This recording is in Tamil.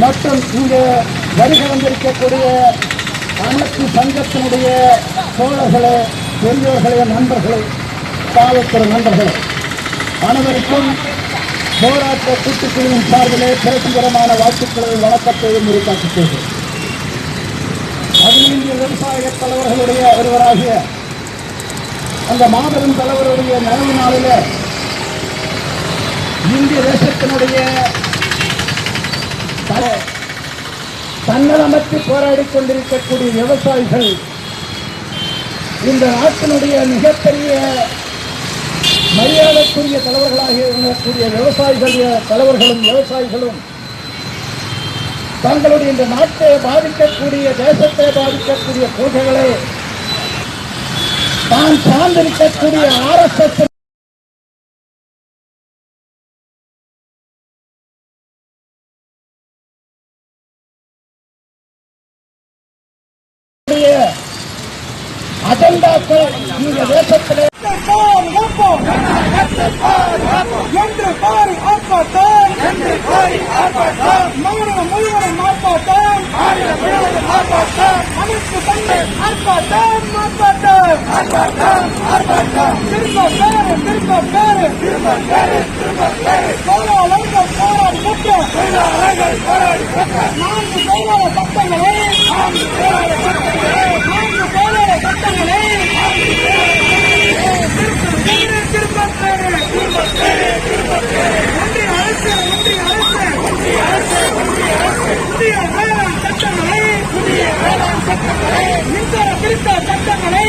மற்றும் இங்கு வருகை வந்திருக்கக்கூடிய அனைத்து சங்கத்தினுடைய தோழர்களே பெரியோர்களே நண்பர்களே காவல்துறை நண்பர்களே அனைவருக்கும் போராட்ட கூட்டுக்குழுவின் சார்பிலே பிரசிகரமான வாழ்த்துக்களை வழக்கத்தையும் உருவாக்கி செய்கிறேன் அகில இந்திய விவசாய தலைவர்களுடைய ஒருவராகிய அந்த மாபெரும் தலைவருடைய நினைவு நாளில இந்திய தேசத்தினுடைய தல- தன்னலமற்று போராடிக் கொண்டிருக்கக்கூடிய விவசாயிகள் இந்த நாட்டினுடைய மிகப்பெரிய மரியாதைக்குரிய தலைவர்களாக இருக்கக்கூடிய விவசாயிகளுடைய தலைவர்களும் விவசாயிகளும் தங்களுடைய இந்த நாட்டை பாதிக்கக்கூடிய தேசத்தை பாதிக்கக்கூடிய கொள்கைகளை தான் சார்ந்திருக்கக்கூடிய ஆர்எஸ்எஸ் அஜெண்டாக்கள் இந்த தேசத்திலே என்று பாரி ஆர்ப்பாட்டம். என்று பாரி ஆர்ப்பாட்டம். மாநிலம் முழுவதும் ஆர்ப்பாட்டம். மாநிலம் முழுவதும் ஆர்ப்பாட்டம். அனைத்து தந்தை ஆர்ப்பாட்டம். ஆர்ப்பாட்டம். ஆர்ப்பாட்டம். ஆர்ப்பாட்டம். திரும்ப பேரு திரும்ப பேரு திரும்ப பேரு திரும்ப பேரு போராடி போராடி நான்கு சட்டங்களை சட்டங்களை நான்கு தொழிலாளர் சட்டங்களை திரும்ப பேரு திரும்ப பேரு ஒன்றிய அரசு ஒன்றிய அரசு ஒன்றிய அரசு புதிய வேளாண் சட்டங்களை புதிய வேளாண் சட்டங்களை மின்சார திருத்த சட்டங்களை